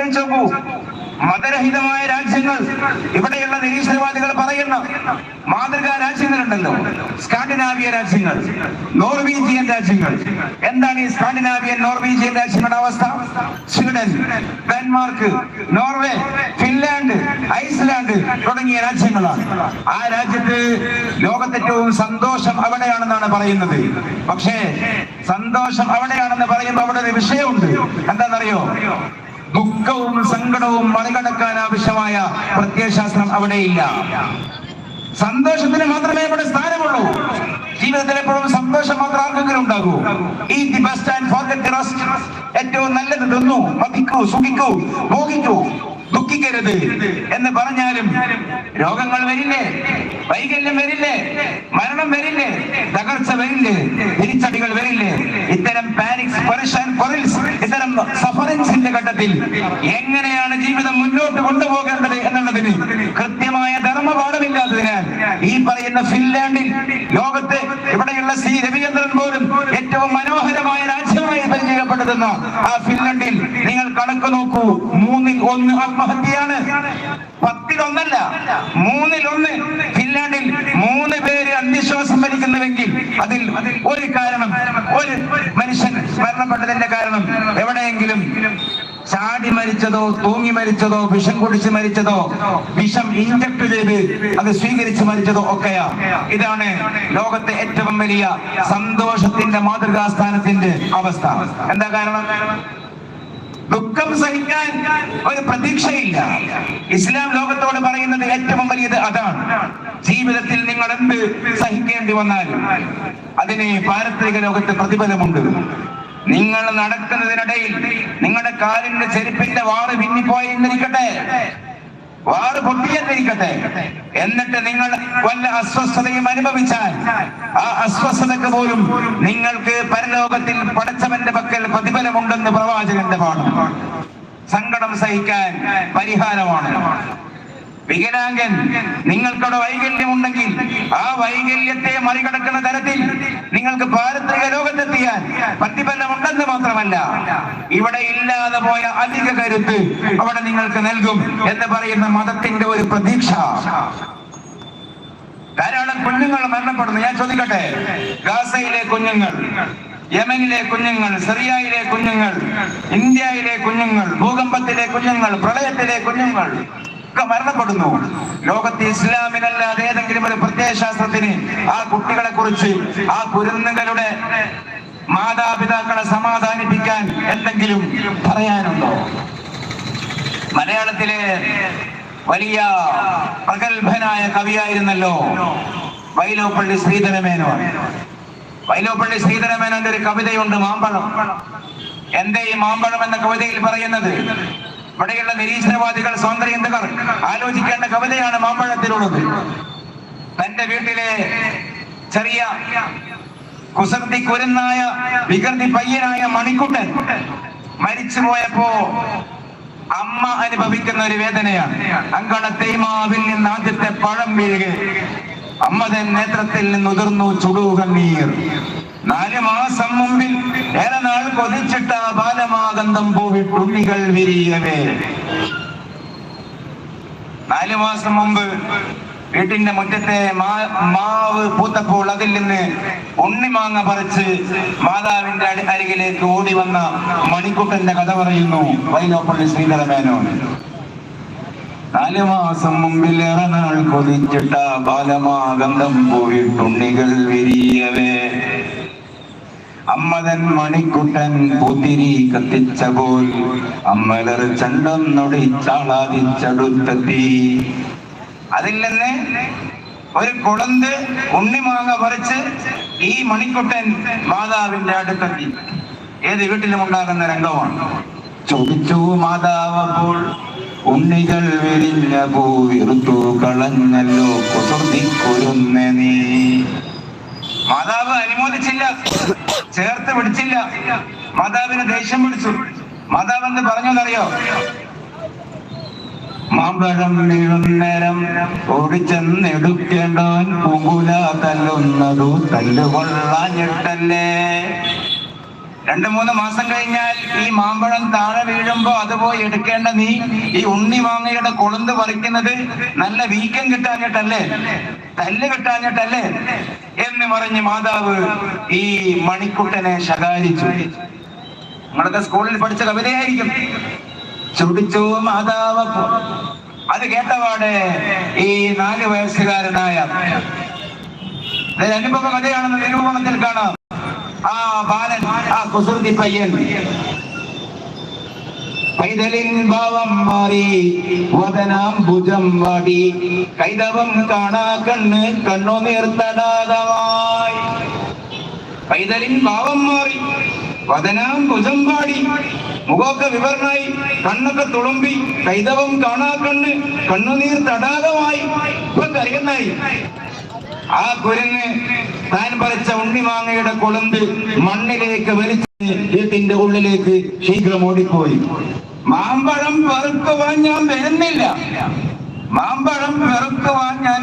ആലോചിച്ച് നോക്കൂ മതരഹിതമായ രാജ്യങ്ങൾ ഇവിടെയുള്ള നിരീശ്വരവാദികൾ പറയുന്ന മാതൃകാ രാജ്യങ്ങളുണ്ടല്ലോ. സ്കാൻഡിനാവിയ രാജ്യങ്ങൾ നോർവീജിയൻ രാജ്യങ്ങൾ. എന്താണ് ഈ സ്കാൻഡിനാവിയൻ നോർവീജിയൻ രാജ്യങ്ങളുടെ അവസ്ഥ? Sweden Denmark Norway Finland Iceland തുടങ്ങിയ രാജ്യങ്ങളാണ്. ആ രാജ്യത്ത് ലോകത്തേറ്റവും സന്തോഷം അവിടെയാണെന്നാണ് പറയുന്നത്. പക്ഷേ സന്തോഷം അവിടെയാണെന്ന് പറയുമ്പോൾ അവിടെ ഒരു വിഷയമുണ്ട്. എന്താണെന്നറിയോ? ദുഃഖവും സങ്കടവും മറികടക്കാൻ ആവശ്യമായ പ്രത്യയശാസ്ത്രം അവിടെയില്ല സന്തോഷത്തിന് മാത്രമേ ഇവിടെ സ്ഥാനമുള്ളൂ. ജീവിതത്തിൽ എപ്പോഴും സന്തോഷം മാത്രം ആർക്കെങ്കിലും ഉണ്ടാകൂ. ഈ ദി ബെസ്റ്റ് ആൻഡ് ഫോർഗറ്റ് ഏറ്റവും നല്ലത് തിന്നു മതിക്കൂ സുഖിക്കൂ ഭോഗിക്കൂ. ദുഃഖിക്കരുത് എന്ന് പറഞ്ഞാലും രോഗങ്ങൾ വരില്ലേ? വൈകല്യം വരില്ലേ? മരണം വരില്ലേ? തകർച്ച വരില്ലേ? തിരിച്ചടികൾ വരില്ലേ? ഇത്തരം പാനിക്സ് പെർഷൻ കൊറിൽസ് ഇത്തരം സഫറിൻസിന്റെ ഘട്ടത്തിൽ എങ്ങനെയാണ് ജീവിതം മുന്നോട്ട് കൊണ്ടുപോകേണ്ടത് എന്നുള്ളതിന് കൃത്യമായ ധർമ്മപാഠമില്ലാത്തതിനാൽ ഈ പറയുന്ന ഫിൻലാൻഡിൽ ലോകത്ത് ഇവിടെയുള്ള സി രവിചന്ദ്രൻ പോലും ഏറ്റവും മനോഹരമായ രാജ്യമായി പരിചയപ്പെടുത്തുന്ന ആ നിങ്ങൾ കണക്ക് നോക്കൂ. മൂന്നിൽ ഒന്ന് ആത്മഹത്യയാണ്. പത്തിലൊന്നല്ല മൂന്നിൽ ഒന്ന് ഫിൻലാൻഡിൽ മൂന്ന് പേര് അന്ധവിശ്വാസം മരിക്കുന്നുവെങ്കിൽ അതിൽ ഒരു കാരണം ഒരു മനുഷ്യൻ മരണപ്പെട്ടതിന്റെ കാരണം എവിടെയെങ്കിലും ചാടി മരിച്ചതോ തൂങ്ങി മരിച്ചതോ വിഷം കുടിച്ച് മരിച്ചതോ വിഷം ഇഞ്ചക്ട് ചെയ്ത് അത് സ്വീകരിച്ച് മരിച്ചതോ ഒക്കെയാ. ഇതാണ് ലോകത്തെ ഏറ്റവും വലിയ സന്തോഷത്തിന്റെ മാതൃകാസ്ഥാനത്തിന്റെ അവസ്ഥ. എന്താ കാരണം? ദുഃഖം സഹിക്കാൻ ഒരു പ്രതീക്ഷയില്ല. ഇസ്ലാം ലോകത്തോട് പറയുന്നത് ഏറ്റവും വലിയത് അതാണ്. ജീവിതത്തിൽ നിങ്ങൾ എന്ത് സഹിക്കേണ്ടി വന്നാലും അതിന് പാരത്രിക ലോകത്ത് പ്രതിഫലമുണ്ട്. നിങ്ങൾ നടക്കുന്നതിനിടയിൽ നിങ്ങളുടെ കാലിന്റെ ചെരുപ്പിന്റെ വാറ് പിന്നിപ്പോയെന്നിരിക്കട്ടെ വാറ് പൊട്ടിയെന്നിരിക്കട്ടെ. എന്നിട്ട് നിങ്ങൾ വല്ല അസ്വസ്ഥതയും അനുഭവിച്ചാൽ ആ അസ്വസ്ഥതക്ക് പോലും നിങ്ങൾക്ക് പരലോകത്തിൽ പടച്ചവന്റെ പക്കൽ പ്രതിഫലമുണ്ടെന്ന് പ്രവാചകന്റെ പാഠം. സങ്കടം സഹിക്കാൻ പരിഹാരമാണ്. വികലാംഗൻ നിങ്ങൾക്കവിടെ വൈകല്യമുണ്ടെങ്കിൽ ആ വൈകല്യത്തെ മറികടക്കുന്ന തരത്തിൽ നിങ്ങൾക്ക് പാരത്രിക ലോകത്തെത്തിയാൽ പ്രതിഫലമുണ്ടെന്ന് മാത്രമല്ല ഇവിടെ ഇല്ലാതെ പോയ അധിക കരുത്ത് അവിടെ നിങ്ങൾക്ക് നൽകും എന്ന് പറയുന്ന മതത്തിന്റെ ഒരു പ്രതീക്ഷ. ധാരാളം കുഞ്ഞുങ്ങൾ മരണപ്പെടുന്നു. ഞാൻ ചോദിക്കട്ടെ? ഗാസയിലെ കുഞ്ഞുങ്ങൾ യമനിലെ കുഞ്ഞുങ്ങൾ സിറിയയിലെ കുഞ്ഞുങ്ങൾ ഇന്ത്യയിലെ കുഞ്ഞുങ്ങൾ ഭൂകമ്പത്തിലെ കുഞ്ഞുങ്ങൾ പ്രളയത്തിലെ കുഞ്ഞുങ്ങൾ ഒക്കെ മരണപ്പെടുന്നു. ലോകത്ത് ഇസ്ലാമിനല്ലാതെ ഏതെങ്കിലും ഒരു പ്രത്യയശാസ്ത്രത്തിന് ആ കുട്ടികളെ കുറിച്ച് ആ കുരുന്നുകളുടെ മാതാപിതാക്കളെ സമാധാനിപ്പിക്കാൻ എന്തെങ്കിലും പറയാനുണ്ടോ? മലയാളത്തിലെ വലിയ പ്രഗത്ഭനായ കവിയായിരുന്നല്ലോ വൈലോപ്പള്ളി ശ്രീധരമേനോൻ. വൈലോപ്പള്ളി ശ്രീധരമേനോന്റെ ഒരു കവിതയുണ്ട് മാമ്പഴം. എന്തേ ഈ മാമ്പഴം എന്ന കവിതയിൽ പറയുന്നത്? ഇവിടെയുള്ള നിരീശ്വരവാദികൾ സ്വാതന്ത്ര്യന്തകർ ആലോചിക്കേണ്ട കവിതയാണ് മാമ്പഴത്തിലുള്ളത്. തന്റെ വീട്ടിലെ ചെറിയ കുസൃതി കുരുന്നായ വികൃതി പയ്യനായ മണിക്കുട്ടൻ മരിച്ചു പോയപ്പോ അമ്മ അനുഭവിക്കുന്ന ഒരു വേദനയാണ്. അങ്കണത്തേമാവിൽ നിന്ന് ആദ്യത്തെ പഴം വീഴുക. അമ്മ തൻ നേത്രത്തിൽ നിന്ന് ഉതിർന്നു ചുടു നാല് മാസം മുമ്പിൽ ഏറെ നാൾ കൊതിച്ചിട്ട ബാലമാകന്തം പൂവിട്ടുണ്ണികൾ വിരിയവേ. നാല് മാസം മുമ്പ് വീട്ടിന്റെ മുറ്റത്തെ മാവ് പൂത്തപ്പോൾ അതിൽ നിന്ന് ഉണ്ണിമാങ്ങ പറിച്ച് മാതാവിന്റെ അരികിലേക്ക് ഓടി വന്ന മണിക്കുട്ടന്റെ കഥ പറയുന്നു വൈലോപ്പള്ളി ശ്രീധരമേനോൻ നാല് മാസം മുമ്പിൽ ഏറെ നാൾ കൊതിച്ചിട്ട ബാലമാകന്തം പോയിട്ടുണ്ണികൾ വിരിയവേ. അമ്മതൻ മണിക്കുട്ടൻ പുതിരി കത്തിച്ച പോൽ അമ്മലർ ചണ്ടം നൊടിച്ചാളാതിച്ചടുത്തെത്തി അതിൽ നിന്ന് ഒരു കുളന്ത് ഉണ്ണിമാങ്ങ പറിച്ച് ഈ മണിക്കുട്ടൻ മാതാവിന്റെ അടുത്തെത്തി. ഏത് വീട്ടിലും ഉണ്ടാകുന്ന രംഗമാണ്. ചോദിച്ചു മാതാവ് അപ്പോൾ ഉണ്ണികൾ വിരിഞ്ഞ പൂ വിറുത്തു കളഞ്ഞല്ലോ കൊരുന്നേ നീ? മാതാവ് അനുമോദിച്ചില്ല. ചേർത്ത് പിടിച്ചില്ല. മാതാവിന് ദേഷ്യം പിടിച്ചു. മാതാവ് എന്ത് പറഞ്ഞെന്നറിയോ മാമ്പഴം നീളുന്നേരം ഓടിച്ചെന്നെടുക്കേണ്ടവൻ പൂങ്കുല തല്ലുന്നതു തല്ലുകൊള്ളാഞ്ഞിട്ടല്ലേ? രണ്ടു മൂന്ന് മാസം കഴിഞ്ഞാൽ ഈ മാമ്പഴം താഴെ വീഴുമ്പോ അത് പോയി എടുക്കേണ്ട നീ ഈ ഉണ്ണി മാങ്ങയുടെ കൊളുന്ത് പറിക്കുന്നത് നല്ല വീക്കം കിട്ടാഞ്ഞിട്ടല്ലേ? തല്ല് കിട്ടാഞ്ഞിട്ടല്ലേ? എന്ന് പറഞ്ഞ് മാതാവ് ഈ മണിക്കുട്ടനെ ശകാരിച്ചു. നിങ്ങളൊക്കെ സ്കൂളിൽ പഠിച്ച കവിതയായിരിക്കും. ചുടിച്ചു മാതാവ്. അത് കേട്ടപാടെ ഈ നാല് വയസ്സുകാരനായ അനുഭവ കഥയാണെന്ന് നിരൂപണത്തിൽ കാണാം. ആ ബാലൻ ആ കുസൃതി പയ്യൻ. പൈതലിൻ ഭാവം മാറി വദനാം ഭുജം വാടി. കൈതവം കാണാ കണ്ണ് കണ്ണോ നീർത്തടാകമായി പൈതലിൻ ഭാവം മാറി വദനാം ഭുജം പാടി മുഖമൊക്കെ വിവരണായി കണ്ണൊക്കെ തുളുമ്പി കൈതവം കാണാ കണ്ണ് കണ്ണുനീർ തടാകമായി ഇപ്പൊ കരയുന്നായി ആ കുരങ്ങ് താൻ പറിച്ച ഉണ്ണിമാങ്ങയുടെ കൊളുന്ത് മണ്ണിലേക്ക് വലിച്ച് വീട്ടിന്റെ ഉള്ളിലേക്ക് ശീഘ്രം ഓടിപ്പോയി. മാമ്പഴം വെറുക്കുവാൻ ഞാൻ വരുന്നില്ല. മാമ്പഴം വെറുക്കുവാൻ ഞാൻ